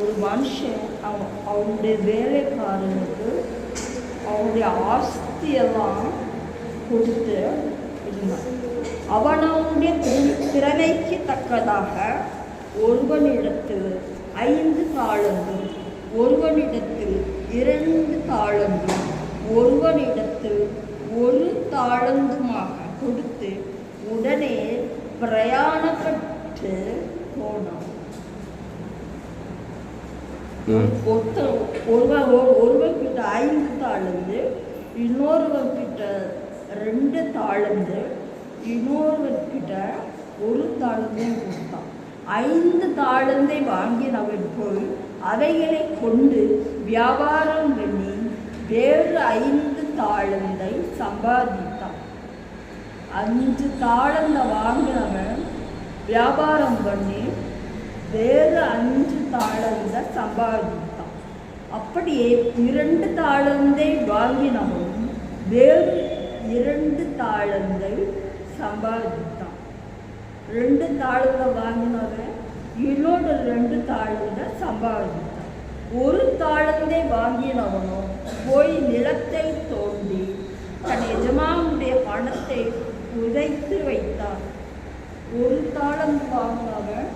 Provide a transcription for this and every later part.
ஒரு மனுஷன் அவன் அவனுடைய வேலைக்காரனுக்கு அவனுடைய ஆஸ்தியெல்லாம் கொடுத்து இருந்தான். அவன் அவனுடைய திறமைக்கு தக்கதாக ஒருவனிடத்தில் ஐந்து தாளந்து ஒருவனிடத்தில் இரண்டு தாளந்து ஒருவனிடத்தில் ஒரு தாளந்துமாக கொடுத்து உடனே பிரயாணப்பட்டு போனான். ம் ஒருத்த ஒருவன் கிட்ட ஐந்து தாளந்து இன்னொருவர் கிட்ட ரெண்டு தாளந்து இன்னொருவன் கிட்ட ஒரு தாளந்தையும் கொடுத்தான். ஐந்து தாழ்ந்தை வாங்கினவன் போய் அவைகளை கொண்டு வியாபாரம் பண்ணி வேறு ஐந்து தாழ்ந்தை சம்பாதித்தான். அஞ்சு தாழ்ந்த வாங்கினவன் வியாபாரம் பண்ணி வேறு அஞ்சு தாளந்த சம்பாதித்தான். அப்படியே இரண்டு தாளந்தை வாங்கினவன் வேறு இரண்டு தாளந்தை சம்பாதித்தான். ரெண்டு தாளந்த வாங்கினவன் இன்னொரு ரெண்டு தாளந்த சம்பாதித்தான். ஒரு தாளந்தை வாங்கினவனும் போய் நிலத்தை தோண்டி தன் எஜமானுடைய பணத்தை உதைத்து வைத்தான். ஒரு தாளம் வாங்கினவன்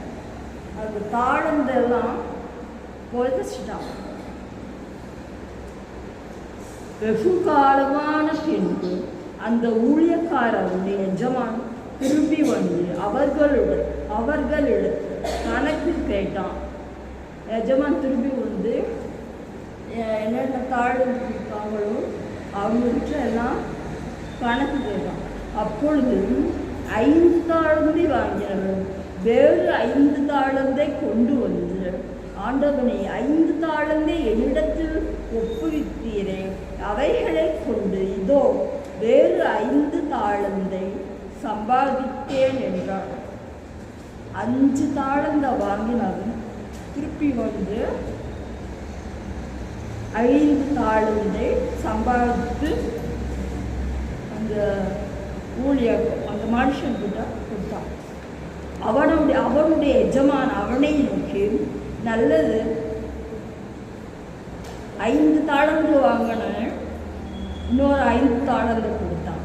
அந்த தாழ்ந்தெல்லாம் பொழுதுச்சிட்டான் வெகு காலமான பின்பு அந்த ஊழியக்காரருடைய எஜமான் திரும்பி வந்து அவர்களுடன் அவர்களிடத்து கணக்கு கேட்டான். எஜமான் திரும்பி வந்து என்னென்ன தாழ்வு இருக்காங்களோ அவங்ககிட்ட எல்லாம் கணக்கு கேட்டான். அப்பொழுது ஐந்து தாழ்ந்து வாங்கினவர்கள் வேறு ஐந்து தாளந்தை கொண்டு வந்து ஆண்டவனை ஐந்து தாளந்தை என்னிடத்தில் ஒப்புவித்தீரே. அவைகளை கொண்டு இதோ வேறு ஐந்து தாளந்தை சம்பாதித்தேன் என்றார். அஞ்சு தாளந்த வாங்கினவன் திருப்பி வந்து ஐந்து தாளந்தை சம்பாதித்து அந்த ஊழியர் அந்த மனுஷன்கிட்ட கொடுத்தான். அவனுடைய அவனுடைய எஜமான் அவனை நோக்கி நல்லது. ஐந்து தாளந்து வாங்கின இன்னொரு ஐந்து தாளந்து கொடுத்தான்.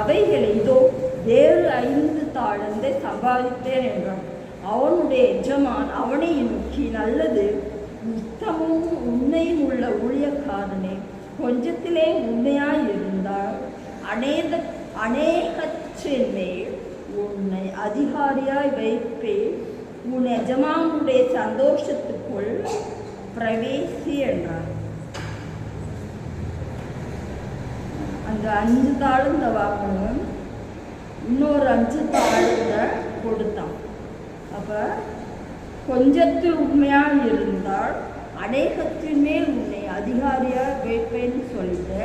அவைகளை இதோ வேறு ஐந்து தாளந்தை சம்பாதித்தேன் என்றான். அவனுடைய எஜமான் அவனை நோக்கி நல்லது. உத்தமும் உண்மையும் உள்ள ஊழியக்காரனே கொஞ்சத்திலே உண்மையாய் இருந்தால் அநேக அநேகற்றின் மேல் உன்னை அதிகாரியாய் வைப்பேன் உன் எஜமானுடைய சந்தோஷத்துக்குள் பிரவேசி என்றார். அந்த அஞ்சு தாழ்ந்த வாக்கணும் இன்னொரு அஞ்சு தாழ்ந்த கொடுத்தான். அப்போ கொஞ்சத்து உண்மையாக இருந்தால் அநேகத்தின் மேல் உன்னை அதிகாரியாக வைப்பேன்னு சொல்லிட்டு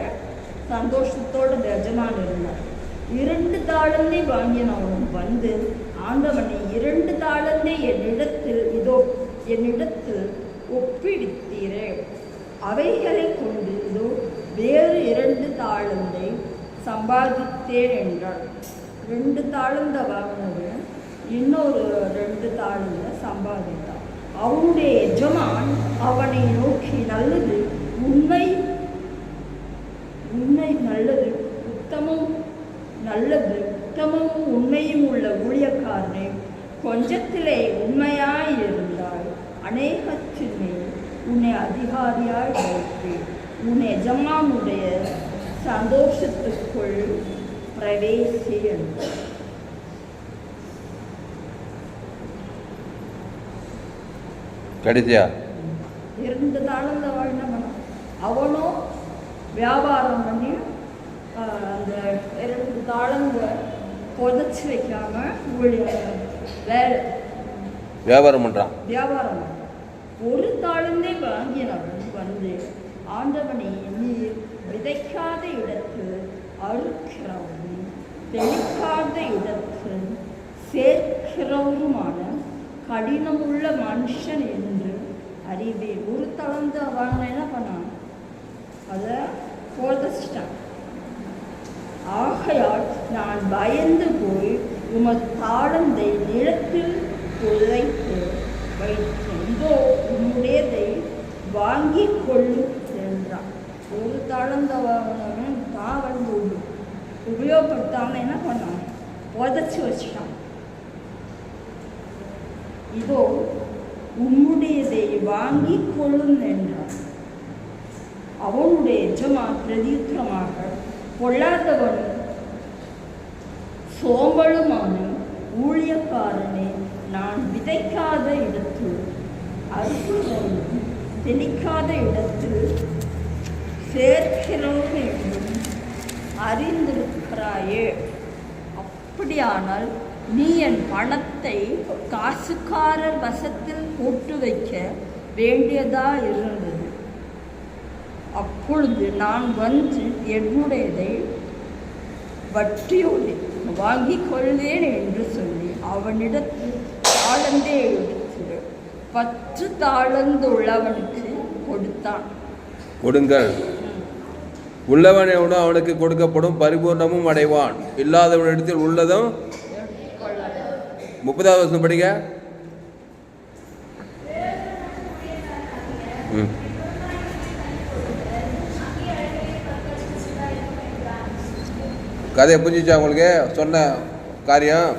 சந்தோஷத்தோட எஜமான் இருந்தார். இரண்டு தாளந்தை வாங்கினவனும் வந்து ஆண்டவனை இரண்டு தாளந்தை என்னிடத்தில் இதோ என்னிடத்தில் ஒப்பிடுத்தீரே. அவைகளை கொண்டு இதோ வேறு இரண்டு தாளந்தை சம்பாதித்தேன் என்றான் ரெண்டு தாளந்த வாங்கினவன் இன்னொரு ரெண்டு தாளந்த சம்பாதித்தான். அவனுடைய எஜமான் அவனை நோக்கி நல்லது உண்மை உண்மை நல்லது நல்லது. உத்தமும் உண்மையும் உள்ள ஊழியக்காரனே கொஞ்சத்திலே உண்மையாய் இருந்தால் அநேகத்தின் உன்னை அதிகாரியாய் வைப்பேன் உன் எஜமானுடைய சந்தோஷத்துக்குள் பிரவேசி கடைசியா? இரண்டு தாளந்த வாழ்ந்தவன். அவனும் வியாபாரம் பண்ணி அந்த தாளங்க புதைச்சி வைக்காம ஊழியர் வேலை வியாபாரம் பண்ணுறான் வியாபாரம். ஒரு தாளந்தே வாங்கினவன் வந்து ஆண்டவனை நீர் விதைக்காத இடத்தில் அறுக்கிறவரும் தெளிக்காத இடத்தில் சேர்க்கிறவருமான கடினமுள்ள மனுஷன் என்று அறிவேன் ஒரு தளர்ந்து வாங்கின என்ன பண்ணான்? அதை புதைச்சிட்டான். ஆகையால் நான் பயந்து போய் உமது தாளந்தை நிலத்தில் புதைத்து வைத்தோ இதோ வாங்கி கொள்ளும் என்றான். ஒரு தாளந்த வாங்கினவன் தான் வந்து உபயோகப்படுத்தாமல் என்ன பண்ணான்? உதச்சி வச்சிட்டான். இதோ உம்முடையதை வாங்கி கொள்ளும் என்றான். அவனுடைய எஜமா பிரதியுத்தரமாக பொல்லாதவனும் சோம்பலுமான ஊழியக்காரனே நான் விதைக்காத இடத்தில் அறுப்புதல் தெளிக்காத இடத்தில் சேர்க்கிறோம் என்றும் அறிந்திருக்கிறாயே. அப்படியானால் நீ என் பணத்தை காசுக்காரர் வசத்தில் போட்டு வைக்க வேண்டியதா இருந்தது. அப்பொழுது நான் வந்து என்னுடையதை வட்டியோடு வாங்கிக் கொள்வேன் என்று சொல்லி அவனிடத்தில் தாளந்தே எடுத்து பத்து தாளந்து உள்ளவனுக்கு கொடுத்தான். கொடுங்கள். உள்ளவனை உணவு அவனுக்கு கொடுக்கப்படும் பரிபூர்ணமும் அடைவான். இல்லாதவனிடத்தில் உள்ளதும் முப்பதாவது வருஷம் படிக்க ம். கதையை புரிஞ்சிச்சா உங்களுக்கு? சொன்ன காரியம்.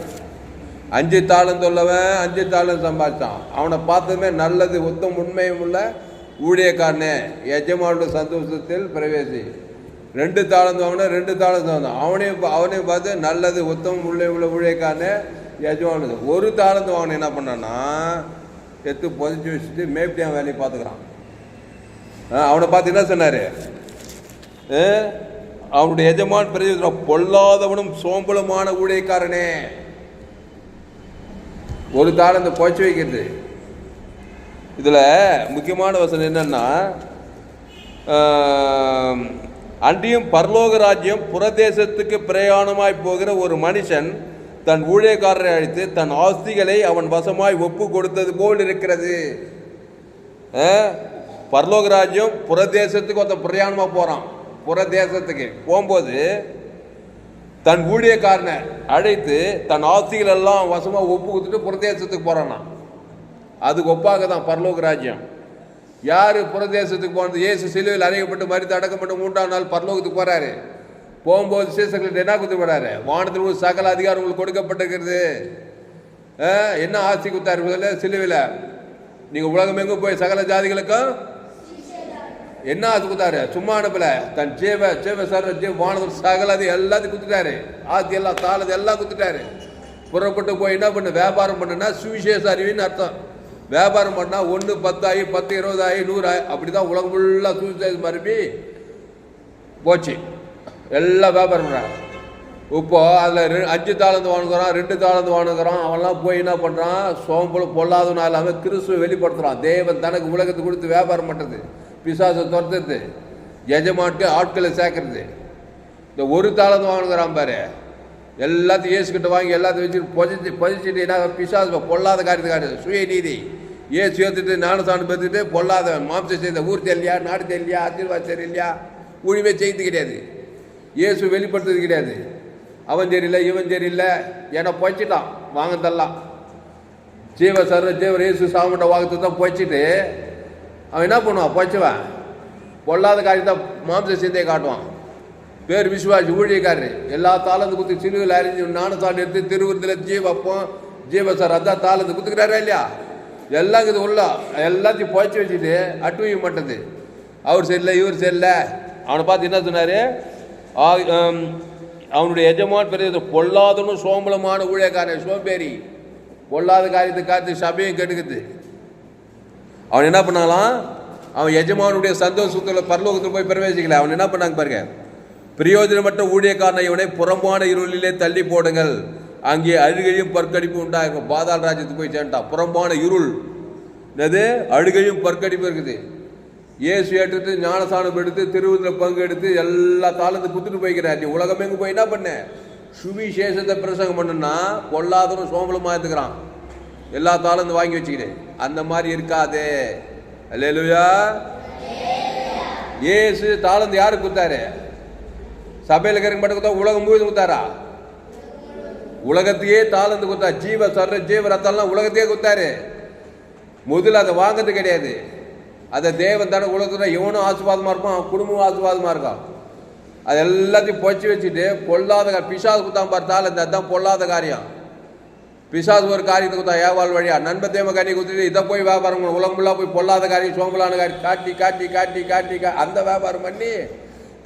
அஞ்சு தாளம் சொல்லவன் அஞ்சு தாளம் சம்பாதிச்சான். அவனை பார்த்ததுமே நல்லது உத்தம் உண்மையும் உள்ள ஊழியக்காரனே. எஜமானோட சந்தோஷத்தில் பிரவேசி. ரெண்டு தாளம் வாங்கினா ரெண்டு தாளம் வாங்கினான் அவனையும் அவனையும் பார்த்து நல்லது உத்தம் உள்ள உள்ள ஊழியக்காரனே எஜமான ஒரு தாளம் வாங்கின என்ன பண்ணான்னா எடுத்து புதைச்சி வச்சுட்டு மேப்டியான் வேலையை பார்த்துக்கிறான். ஆ, அவனை பார்த்து என்ன சொன்னார்? அவனுடைய எஜமான் பிரதி பொல்லாதவனும் சோம்பலுமான ஊழியக்காரனே. ஒரு தாளந்த புதைச்சி வைக்கிறது. இதில் முக்கியமான வசனம் என்னன்னா அன்றியும் பரலோக ராஜ்யம் புறதேசத்துக்கு பிரயாணமாய் போகிற ஒரு மனுஷன் தன் ஊழியக்காரரை அழைத்து தன் ஆஸ்திகளை அவன் வசமாய் ஒப்பு கொடுத்தது போல் இருக்கிறது. பரலோக ராஜ்யம் புறதேசத்துக்கு ஒருத்தன் பிரயாணமாக போகிறான் புறதேசத்துக்கு போகும்போது தன் ஊழியக்காரனை அழைத்து தன் ஆஸ்திகள் எல்லாம் வசமாக ஒப்பு கொடுத்துட்டு புறதேசத்துக்கு போகிறானா அதுக்கு ஒப்பாக தான் பரலோக ராஜ்யம். யார் புறதேசத்துக்கு போனது? இயேசு சிலுவையில் அறையப்பட்டு மறித்து அடக்கப்பட்டு மூன்றாம் நாள் பரலோகத்துக்கு போகிறாரு போகும்போது சீசர்களுக்கு என்ன குத்து போறாரு வானத்தில் உள்ள சகல அதிகாரம் கொடுக்கப்பட்டிருக்கிறது. என்ன ஆஸ்தி குத்தாரு சிலுவையில்? நீங்கள் உலகம் எங்கே போய் சகல ஜாதிகளுக்கும் என்ன அது கொடுத்தாரு சும்மா அனுப்பல. தன் ஜீவ ஜீவ சர்வ ஜீவ வானவர் சகல அது எல்லாத்தையும் குத்துட்டாரு. ஆத்தி எல்லாம் தாளது எல்லாம் குத்துட்டாரு. புறப்பட்டு போய் என்ன பண்ணு? வியாபாரம் பண்ணுனா சுவிசேஷ அறிவின்னு அர்த்தம். வியாபாரம் பண்ணால் ஒன்று பத்தாயி பத்து இருபதாயி நூறாயி அப்படி தான் உலகம் ஃபுல்லாக சுவிசேஷம் மறுபடி போச்சு. எல்லாம் வியாபாரம் பண்ணுறாங்க இப்போ அதில் அஞ்சு தாளந்து வாங்குறான் ரெண்டு தாளந்து வாங்குறான். அவன்லாம் போய் என்ன பண்ணுறான் சோம்பல் பொல்லாதவனா இல்லாமல் கிறிஸ்துவை வெளிப்படுத்துகிறான் தேவன் தனக்கு உலகத்துக்கு கொடுத்து வியாபாரம் பண்ணுறது பிசாசை துரத்துறது. எஜமான்ட்டு ஆட்களை சேர்க்கறது. இந்த ஒரு தாளந்து வாங்குறான் பாரு. எல்லாத்தையும் ஏசுக்கிட்ட வாங்கி எல்லாத்தையும் வச்சுட்டு பொதிச்சு பொதிச்சுட்டு என்ன பிசாசு பொல்லாத காரியத்துக்காரு சுய நீதி. ஏசு ஏற்றுட்டு ஞானசானம் பெற்றுட்டு பொல்லாத மாம்சம் செய்த ஊர் தெரியலையா? நாடு தெரியலையா? ஆசீர்வாதம் தெரியலையா? ஊழியமே செய்து கிடையாது. இயேசு வெளிப்படுத்துறது கிடையாது. அவன் சரியில்லை இவன் சரியில்லை ஏன்னா பொய்ச்சிட்டான் தரலாம். ஜீவ சர்வ ஜீவர் இயேசு சாமண்ட வாங்கத்தை தான் பொய்ச்சிட்டு அவன் என்ன பண்ணுவான்? பொய்ச்சுவான் பொல்லாத காரியத்தை மாம்ச சிந்தையை காட்டுவான். பேர் விசுவாசி ஊழியக்காரரு. எல்லா தாளந்து குத்து சிலுவில் அறிஞ்சு ஞானசாமி எடுத்து திருவிருந்தில் ஜீவப்பம் ஜீவசார் அதான் தாளந்து குத்துக்கிறாரா இல்லையா? எல்லாம் இது உள்ள எல்லாத்தையும் புழைச்சி வச்சுட்டு அட்டுவிக்க மாட்டது. அவர் சரியில்லை இவர் சரியில்லை அவனை பார்த்து என்ன சொன்னார்? அவனுடைய எஜமான் பெரிய பொல்லாதனும் சோம்பலமான ஊழியக்காரன் சோம்பேறி. பொல்லாத காரியத்தை காத்து சபையும் கெடுக்குது. அவன் என்ன பண்ணாலாம்? அவன் எஜமானுடைய சந்தோஷத்தில் பரலோகத்தில் போய் பிரவேசிக்கல. அவன் என்ன பண்ணாங்க பாருங்க? பிரயோஜனமற்ற ஊழியக்காரனை இவனை புறம்பான இருளிலே தள்ளி போடுங்கள். அங்கே அழுகையும் பற்கடிப்பு உண்டாகும். பாதாள ராஜ்யத்துக்கு போய் சேர்ந்துட்டான் புறம்பான இருள். என்னது? அழுகையும் பற்கடிப்பு இருக்குது. இயேசு ஏற்றுட்டு ஞானசானம் எடுத்து திருவிதில் பங்கு எடுத்து எல்லா தாளத்து குத்துட்டு போய்க்கிறார். நீ உலகம் எங்க போய் என்ன பண்ண? சுவிசேஷத்தை பிரசங்கம் பண்ணுன்னா பொல்லாதவரும் சோம்பலமாக இருக்கிறான் எல்லா தாளந்து வாங்கி வச்சுக்கிறேன் அந்த மாதிரி இருக்காதே. அல்லேலுயா. ஏசு தாளந்து யாருக்கு கொடுத்தாரு? சபையில் இருக்கிற மட்டும் கொடுத்தா உலகம் முழுவதும் கொடுத்தாரா? உலகத்தையே தாளந்து கொடுத்தா ஜீவ சர்ற ஜீவ ரத்தம்லாம் உலகத்தையே கொடுத்தாரு. முதல்ல அதை வாங்குறது கிடையாது. அதை தேவன் தானே உலகத்தில் இவனும் ஆசுவாதமாக இருப்பான்? அவன் குடும்பமும் ஆசுவாதமாக இருக்கான். அது எல்லாத்தையும் பொச்சு வச்சுட்டு பொல்லாத கா- பிசாசு குத்தான் பார்த்தால் இந்த அதான் பொல்லாத காரியம். பிசாசு ஒரு காரியத்தை கொடுத்தா ஏவாள் வழியா? நண்ப தேம கனி கொடுத்துட்டு இதை போய் வியாபாரம் பண்ணு உலகம் ஃபுல்லாக போய் பொல்லாத காரியம் சோம்பலான காரியம் காட்டி காட்டி காட்டி காட்டி கா அந்த வியாபாரம் பண்ணி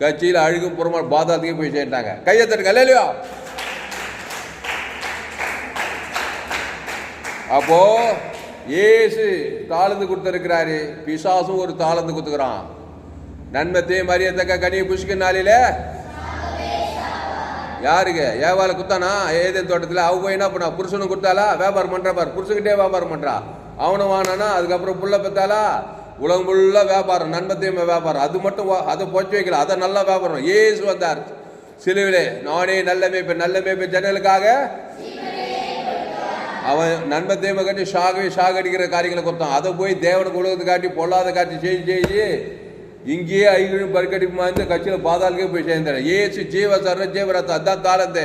கட்சியில் அழுகும் புறமா பாதாத்துக்கே போய் சேர்ந்தாங்க கையை தட்டுங்க இல்லையா அப்போ ஏசு தாழ்ந்து கொடுத்துருக்கிறாரு. பிசாசும் ஒரு தாழ்ந்து கொடுத்துக்கிறான். நன்மத்தையும் மரியத்தக்க கனியை புஷ்க நாளில யாருக்கு ஏவால குத்தானா? ஏதேன் தோட்டத்தில் அவ போய் என்ன பண்ணா? புருஷனும் கொடுத்தாளா வியாபாரம் பண்றா பாரு. புருஷன்கிட்டே வியாபாரம் பண்ணுறா அவனும் வாங்கினானா? அதுக்கப்புறம் புள்ள பெத்தாளா? உலகம் ஃபுல்லாக வியாபாரம். நன்மத்தையும் வியாபாரம். அது மட்டும் அதை பொச்சு வைக்கல. அதை நல்லா வியாபாரம். ஏசு வந்தார். சிலுவிலே நானே நல்ல மேய்ப்பு நல்ல மேய்ப்பு ஜன்னலுக்காக அவன் நண்பன் கட்டி ஷாகவே ஷாக் அடிக்கிற காரியங்களை கொடுத்தான். அதை போய் தேவனுக்கு உலகத்தை காட்டி பொல்லாத காட்டி செய்து செய்து. இங்கேயே ஐக்கியம் பரிக்கடிப்பு இருந்து கட்சியில் பாதாளுக்கே போய் சேர்ந்தேன். ஏசு ஜீவ சர்வ ஜீவரத்தம் அதான் தாளந்து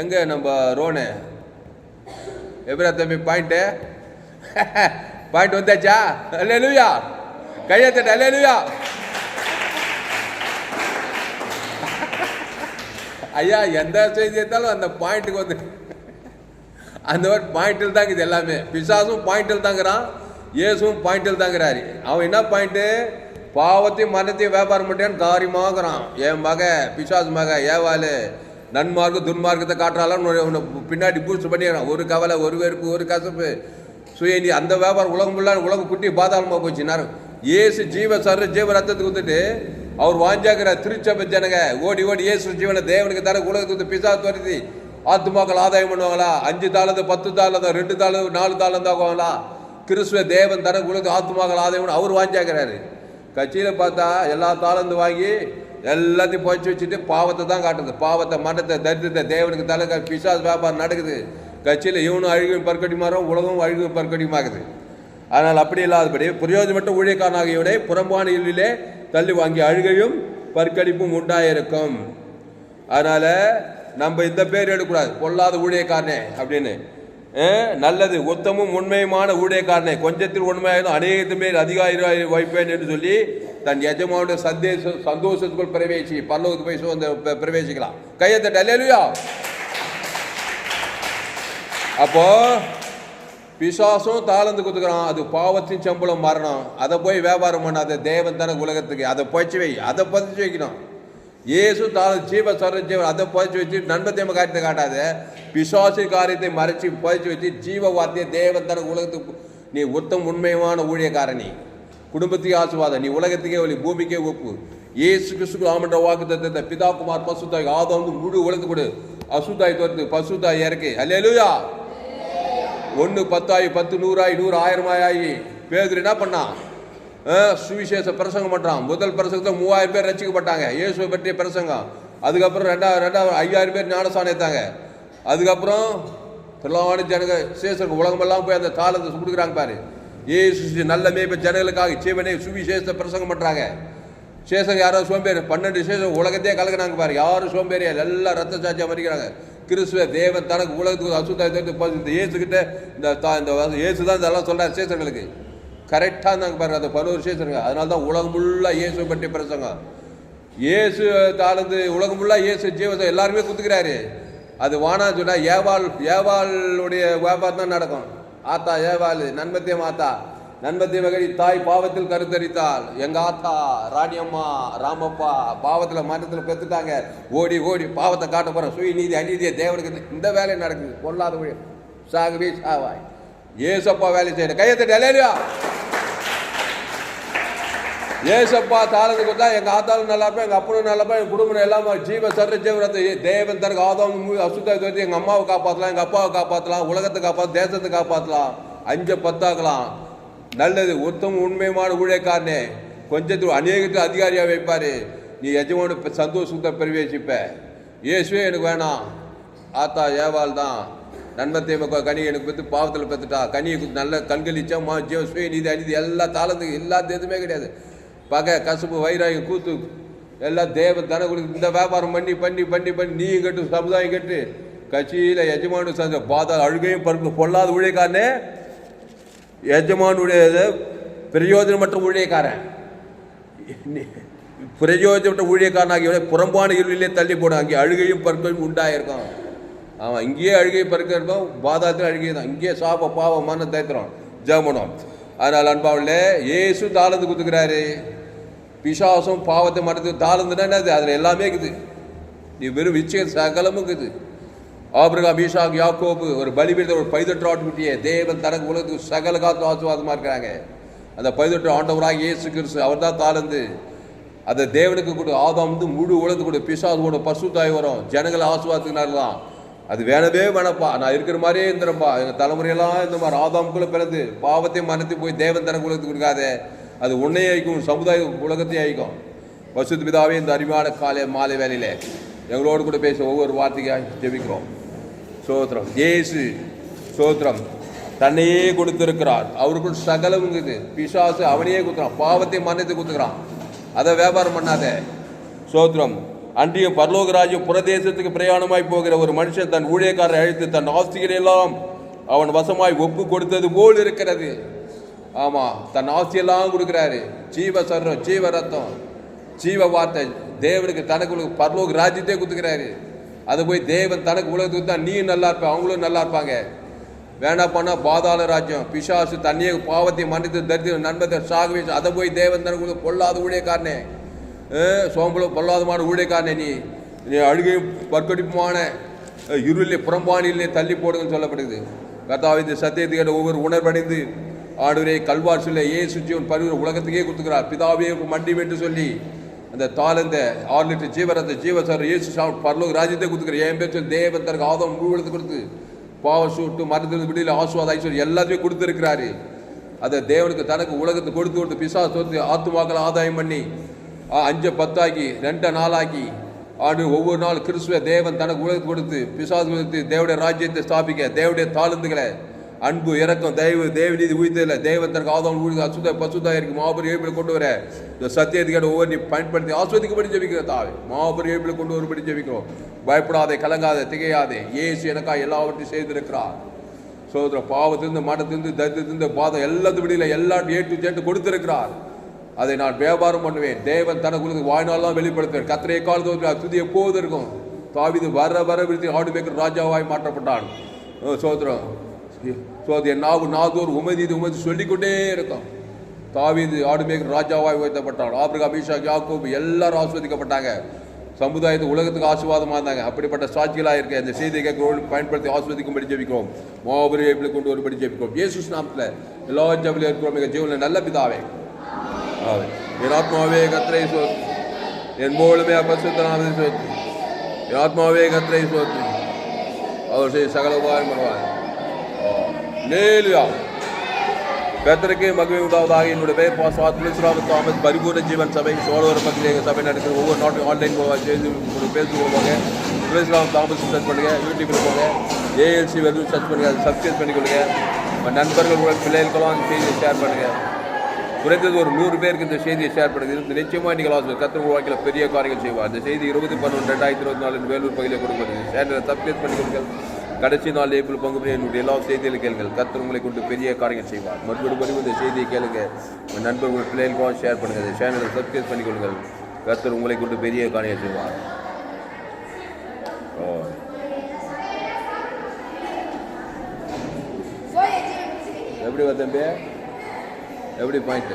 எங்க நம்ம ரோனு? எப்பரா தம்பி பாயிண்ட்டு பாயிண்ட் வந்தாச்சா? அல்ல லூயா கையத்தட்ட அல்ல லூயா ஐயா எந்த செய்தி எடுத்தாலும் அந்த பாயிண்ட்டுக்கு வந்து அந்த மாதிரி பாயிண்டில் தாங்க இது எல்லாமே. பிசாசும் பாயிண்டில் தாங்கிறான் இயேசுவும் பாயிண்டில் தாங்கிறாரு. அவன் என்ன பாயிண்ட்டு பாவத்தையும் மனத்தையும் வியாபாரம் பண்ணிட்டான்னு தாரிமாகறான் என் மக பிசாசு மக ஏவாளு நன்மார்க்கு துன்மார்க்கத்தை காட்டுறாலும் பின்னாடி பூஸ்ட் பண்ணிடுறான். ஒரு கவலை ஒரு வெறுப்பு ஒரு கசப்பு. சுயநி அந்த வியாபாரம் உலகம் ஃபுல்லாக உலகம் குட்டி பாதாளமாக போச்சு. நேரம் ஏசு ஜீவ சர்ற ஜீவ ரத்தத்துக்கு கொடுத்துட்டு அவர் வாஞ்சாக்கிற திருச்சபை ஜனங்க ஓடி ஓடி ஏசு ஜீவனை தேவனுக்கு தர உலகத்துக்கு பிசா பிசாசு வருது ஆத்துமாக்கள் ஆதாயம் பண்ணுவாங்களா? அஞ்சு தாளது பத்து தாளது ரெண்டு தாளது நாலு தாளம் தாக்குவாங்களா கிறிஸ்துவ தேவன் தர உலக ஆத்துமாக்கள் ஆதாயம் அவர் வாஞ்சாக்கிறாரு. கட்சியில் பார்த்தா எல்லா தாளந்து வாங்கி எல்லாத்தையும் புதைச்சி வச்சுட்டு பாவத்தை தான் காட்டுது. பாவத்தை மனத்தை தரித்திரத்தை தேவனுக்கு தலை பிசாஸ் வியாபாரம் நடக்குது. கட்சியில் இவனும் அழுகும் பற்கடி மாறும் உலகம் அழுகும் பற்கடியுமாகுது ஆனால் அப்படி இல்லாதபடி பிரயோஜனமற்ற ஊழியக்காரனாகியவனை புறம்பான இல்லிலே தள்ளி வாங்கி அழுகையும் பற்கடிப்பும் உண்டாயிருக்கும். அதனால் நம்ம இந்த பேர் எடுக்கக்கூடாது. பொல்லாத ஊழியக்காரனே அப்படின்னு. நல்லது உத்தமும் உண்மையுமான ஊழியக்காரனே கொஞ்சத்தில் உண்மையாயும் அநேகத்து மேல் அதிகாரி வைப்பேன் என்று சொல்லி தன் எஜமானுடைய சந்தேச சந்தோஷத்துக்குள் பிரவேசி பல்லவத்துக்கு போய் சுதந்திர பிரவேசிக்கலாம். கையத்தட்ட அல்லேலூயா! அப்போ பிசாசும் தாளந்து கொடுத்துக்கிறான் அது பாவத்தின் சம்பளம் மரணம் அதை போய் வியாபாரம் பண்ணாத தேவன் தானே உலகத்துக்கு. அதை பொய்ச்சி வை. அதை பதிச்சு வைக்கணும். இயேசு தான் ஜீவ சர அதை புதைச்சி வச்சு நண்பத்தேம காரியத்தை காட்டாத பிசாசி காரியத்தை மறைச்சி புதைச்சி வச்சு ஜீவ வார்த்தையை தேவன் தன உலகத்துக்கு நீ உத்தம் உண்மையான ஊழியக்காரனி. குடும்பத்துக்கு ஆசுவாதம் நீ உலகத்துக்கே ஒளி பூமிக்கே ஒப்பு. ஏசு கிறிஸ்து ஆமன்ற வாக்கு தத்தத்தை பிதா குமார் பசுத்தாய் ஆதம் முழு உலகத்து கொடு. அசுத்தாய் தோற்று பசுத்தாய் இறக்கு. அல்லா ஒன்று பத்தாயி பத்து நூறாயி நூறு ஆயிரமாயி. பேதர் என்ன பண்ணான்? சுவிசேஷ பிரசங்கம் பண்ணுறான் முதல் பிரசங்கத்தில் மூவாயிரம் பேர் ரசிக்கப்பட்டாங்க. இயேசுவை பற்றிய பிரசங்கம். அதுக்கப்புறம் ரெண்டாவது ரெண்டாவது ஐயாயிரம் பேர் ஞானசானம் எடுத்தாங்க அதுக்கப்புறம் திரளான ஜனக சேசருக்கு உலகமெல்லாம் போய் அந்த தாளத்தை கொடுக்குறாங்க பாரு. ஏசு நல்ல மேய்ப்ப ஜனங்களுக்காக சீவனை சுவிசேஷத்தை பிரசங்கம் பண்ணுறாங்க சேஷம் யாரோ சோம்பேறி பன்னெண்டு சேஷம் உலகத்தையே கலக்குனாங்க பாரு. யாரும் சோம்பேறியா எல்லாம் ரத்த சாட்சியாக மறிக்கிறாங்க. கிறிஸ்துவ தேவன் தனக்கு உலகத்துக்கு அசுத்தாயத்தை இந்த இந்த தா- இந்த ஏசு தான் இதெல்லாம் சொல்கிறார் சேஷங்களுக்கு கரெக்டாக இருந்தாங்க பாருங்க அந்த பதினோரு சேஷங்க அதனால தான் உலகம் ஃபுல்லாக இயேசு பற்றி பிரசங்கம் இயேசு தாழ்ந்து உலகம் ஃபுல்லாக இயேசு ஜீவசம் எல்லாருமே குத்துக்கிறாரு. அது வானா சொன்னால் ஏவாள் ஏவாளுடைய வியாபாரம் தான் நடக்கும். ஆத்தா ஏவாள் நன்மத்தியம் ஆத்தா. நன்மத்திய மகடி தாய் பாவத்தில் கருத்தரித்தாள். எங்கள் ஆத்தா ராணியம்மா ராமப்பா பாவத்தில் மரணத்துல பெற்றுட்டாங்க ஓடி ஓடி பாவத்தை காட்ட போகிறோம் சுய நீதி அநீதியை தேவனுக்கு இந்த வேலை நடக்குது. பொல்லாத வழி. சாகவே சாவாய். ஏசப்பா வேலை செய்யணும் கையத்தட்டு அலேலியா ஏசப்பா தாளத்து கொடுத்தா எங்க ஆத்தாலும் நல்லா இருப்பேன் எங்க அப்பனும் நல்லா இருப்பேன் என் குடும்பம் எல்லாம் ஜீவ சர்ற ஜீவரத்தை தேவன் தனக்கு ஆதாம் அசுத்த தோற்றி எங்க அம்மாவை காப்பாற்றலாம் எங்க அப்பாவை காப்பாற்றலாம் உலகத்தை காப்பாற்ற தேசத்தை காப்பாற்றலாம் அஞ்சு பத்தாக்கலாம். நல்லது உத்தம உண்மையான ஊழியக்காரனே. கொஞ்சத்தில் அநேகத்தில் அதிகாரியாக வைப்பாரு. நீ எஜமான சந்தோஷத்தை பிரவேசிப்ப. இயேசுவே எனக்கு வேணாம். ஆத்தா ஏவாள் தான். நன்மத்தை கனி எனக்கு பெற்று பாவத்தில் பெற்றுட்டா கனியை கொடுத்து நல்ல கண்களிச்சா மா ஜீவ நீதி அநீதி எல்லா தாளத்துக்கு எல்லா எதுவுமே கிடையாது. பகை கசுப்பு வைராயம் கூத்து எல்லாம் தேவ தன கொடுத்து இந்த வியாபாரம் பண்ணி பண்ணி பண்ணி பண்ணி நீயும் கட்டு சமுதாயம் கட்டு. கட்சியில் எஜமானு சந்த பாதா அழுகையும் பருப்பு பொல்லாத ஊழியக்காரனே. எஜமானுடைய பிரயோஜனமற்ற ஊழியக்காரன். பிரயோஜனமற்ற ஊழியக்காரனாகிய புறம்பான இருளிலே தள்ளி போடும் அங்கே அழுகையும் பற்களும் உண்டாயிருக்கும். அவன் இங்கேயே அழுகை பறக்கிறப்போ இருக்கும் பாதாத்தில் அழுகை தான். இங்கேயே சாப பாவம் மன தைத்திரம் ஜெபனம் அதனால் அன்பாவில் ஏசு தாளந்து குத்துக்கிறாரு பிசாசம் பாவத்தை மறந்து தாளந்துனா என்னது? அதில் எல்லாமே இருக்குது. நீ வெறும் விச்சயம் சகலமும் இருக்குது. ஆபிரகா பீஷாக் யாக்கோபு ஒரு பலிபீடத்தில் ஒரு பைதொற்று ஆட்டுக்குட்டியே தேவன் தனக்கு உலகத்துக்கு சகல காத்து ஆசுவாதமாக இருக்கிறாங்க. அந்த பைதொற்று ஆண்டவராக இயேசு கிறிஸ்து அவர் தான் தாழ்ந்து அதை தேவனுக்கு கொடு ஆதாம் வந்து முழு உலகத்துக்கு கொடு. பிசாசோட பசு தாய் வரும். ஜனங்களை ஆசுவாத்துக்குனால தான். அது வேணவே வேணப்பா நான் இருக்கிற மாதிரியே இருந்துறப்பா எங்கள் தலைமுறையெல்லாம் இந்த மாதிரி ஆதாமுக்குள்ளே பிறந்து பாவத்தை மறந்து போய் தேவன் தன குலத்துக்கு கொடுக்காதே. அது உன்னையே அழிக்கும் சமுதாய உலகத்தையும் அழிக்கும். வசுத் பிதாவே இந்த அறிவான காலை மாலை வேலையில் எங்களோடு கூட பேச ஒவ்வொரு வார்த்தைக்காக ஜெபிக்கிறோம். சோத்திரம். ஏசு சோத்திரம். தன்னையே கொடுத்திருக்கிறார். அவருக்குள் சகலம் இருக்குது. பிசாசு அவனையே கொடுத்துறான் பாவத்தை மன்னித்து கொடுத்துக்கிறான். அதை வியாபாரம் பண்ணாத. சோத்திரம். அன்றியும் பரலோக ராஜ்யம் புறதேசத்துக்கு பிரயாணமாய் போகிற ஒரு மனுஷன் தன் ஊழியக்காரரை அழைத்து தன் ஆஸ்திகளை எல்லாம் அவன் வசமாய் ஒப்பு கொடுத்தது போல் இருக்கிறது. ஆமாம் தன் ஆஸ்தியெல்லாம் கொடுக்குறாரு. ஜீவ சர்ரம் ஜீவ ரத்தம் ஜீவ வார்த்தை. தேவனுக்கு தனக்கு பரலோக ராஜ்யத்தையே கொடுத்துக்கிறாரு அது போய் தேவன் தனக்கு உலகத்துக்கு தான் நீயும் நல்லா இருப்ப அவங்களும் நல்லா இருப்பாங்க. வேணா பண்ணால் பாதாள ராஜ்யம் பிசாசு தண்ணியை பாவத்தை மன்னித்து தரித்து நண்பத்தை சாகவே அதை போய் தேவன் தனக்கு பொல்லாத ஊழியக்காரனே. சோம்பல பொல்லாதமான ஊழியக்காரனே நீ. நீ அழுகை பற்கடிப்புமான இருளிலே புறம்பானிலே தள்ளி போடுங்கன்னு சொல்லப்படுது கர்த்தாவே இந்த சத்தியத்தை கேட்ட ஒவ்வொரு உணர்வடைந்து ஆடுவரே கல்வார் சொல்ல ஏசு ஜீவன் பரிவு உலகத்துக்கே கொடுத்துக்கிறார். பிதாவே மண்டி என்று சொல்லி அந்த தாளந்த ஆறு லிட்டர் ஜீவரத்த ஜீவசர் இயேசு சாமி பரலோக ராஜ்யத்தை கொடுத்துக்கிற என் பேர் சொல்லி தேவன் தனக்கு ஆதம் முழுவதுக்கு கொடுத்து பாவ சூட்டு மருந்து விடியில் ஆசுவாத ஐஸ்வர்யம் எல்லாத்தையும் கொடுத்துருக்கிறாரு. அதை தேவனுக்கு தனக்கு உலகத்தை கொடுத்து கொடுத்து பிசா சொத்து ஆத்துமாக்களை ஆதாயம் பண்ணி அஞ்சு பத்தாக்கி ரெண்டை நாளாக்கி. ஆண்டு ஒவ்வொரு நாள் கிறிஸ்துவ தேவன் தனக்கு உலகத்தை கொடுத்து பிசாசு கொடுத்து தேவடைய ராஜ்யத்தை ஸ்தாபிக்க தேவடைய தாழ்ந்துகளை அன்பு இறக்கம் தயவு தேவநீதி உயிர்த்ததில்ல. தேவன் தனக்கு ஆதம் உயிர் அசுத பசுதா இருக்கு மாபெரும் எழுப்பில் கொண்டு வர இந்த சத்தியத்துக்கான ஒவ்வொரு நீ பயன்படுத்தி ஆஸ்வதிக்கப்படி ஜெபிக்கிற தாவே. மாபெரும் எழுப்பில் கொண்டு வரும்படி ஜெபிக்கிறோம். பயப்படாதே கலங்காதே திகையாதே. ஏசு எனக்கா எல்லாவற்றையும் செய்திருக்கிறார். சோதர பாவத்திலிருந்து மடத்திலிருந்து தரித்திலிருந்து பாதம் எல்லாத்து விடியில எல்லா ஏட்டு சேட்டு கொடுத்திருக்கிறார். அதை நான் வியாபாரம் பண்ணுவேன். தேவன் தனக்கு வாழ்நாளெல்லாம் வெளிப்படுத்துவேன் கத்திரையை காலத்து துதி எப்போது இருக்கும். தாவிது வர வர விருத்தி ஆடு மேய்க்கிற ராஜாவாய் மாற்றப்பட்டான். சோதரம் சோதரி நாவு நாதோர் உமதி இது உமதி சொல்லிக்கொண்டே இருக்கும். தாவிது ஆடு மேய்க்கிற ராஜாவாய் உயர்த்தப்பட்டான். ஆப்ரிகா மீஷா யாக்கோப் எல்லாரும் ஆஸ்வதிக்கப்பட்டாங்க சமுதாயத்து உலகத்துக்கு ஆசீர்வாதமாக இருந்தாங்க. அப்படிப்பட்ட சாட்சிகளாக இருக்க இந்த செய்தியை கேட்கிறோம் பயன்படுத்தி ஆஸ்வதிக்கும்படி ஜெபிக்கிறோம். மாபெரும் வைப்பில் கொண்டு வரும்படி ஜெபிக்கிறோம். இயேசு நாமத்தில் எல்லா ஜபிலும் இருக்கிறோம் எங்கள் ஜீவனில் நல்ல பிதாவே. ஆவே என் ஆத்மாவே கத்திரை சோத்து என் மூலமே அபசுத்தனாமதை சோத்து என் ஆத்மாவே கத்திரை சோத்து அவர் செய்ய சகல உபாயம் பண்ணுவார் லேலுயா கர்த்தருக்கே மகிமை உண்டாவதாக என்னுடைய பெயர் பாஸ்வாத் துளசிராம தாமஸ் பரிபூர்ண ஜீவன் சபை சோழவர் பகுதியில் எங்கள் சபை நடக்கிற ஒவ்வொரு நாட்டும் ஆன்லைன் போக செய்து ஒரு பேசுக்கு போங்க துளசிராம தாமஸ் சர்ச் பண்ணுங்க யூடியூப்பில் போங்க ஏஎல்சி வெறும் சர்ச் பண்ணுங்க அதை சப்ஸ்கிரைப் பண்ணிக்கொள்ளுங்க நண்பர்கள் கூட பிள்ளைகளுக்கெல்லாம் அந்த செய்தியை ஷேர் பண்ணுங்கள் குறைந்தது ஒரு நூறு பேருக்கு இந்த செய்தியை ஷேர் பண்ணுங்க இது நிச்சயமாக நீங்கள் ஆசை கத்திர உருவாக்கில பெரிய காரியங்கள் செய்வார். இந்த செய்தி இருபது பன்னெண்டு ரெண்டாயிரத்தி இருபத்தி நாலு வேலூர் பகுதியில் கொடுக்கப்படுது சேனலை சப்ஸ்கிரைப் பண்ணிக்கொள்ளுங்கள். கடைசி நாள் ஏப்ரல் பங்கு என்னுடைய எல்லா செய்திகளை கேளுங்கள். கர்த்தர் உங்களை கொண்டு பெரிய காரியங்கள் செய்வார். மறுபடியும் இந்த செய்தியை கேளுங்க. உங்கள் நண்பர் உங்கள் பிள்ளைகளுக்கும் ஷேர் பண்ணுங்கள். சேனலை சப்ஸ்கிரைப் பண்ணிக்கொள்ளுங்கள். கர்த்தர் உங்களை கொண்டு பெரிய காரியம் செய்வார். ஓ. எப்படி வா தம்பி? எப்படி பாயிண்ட்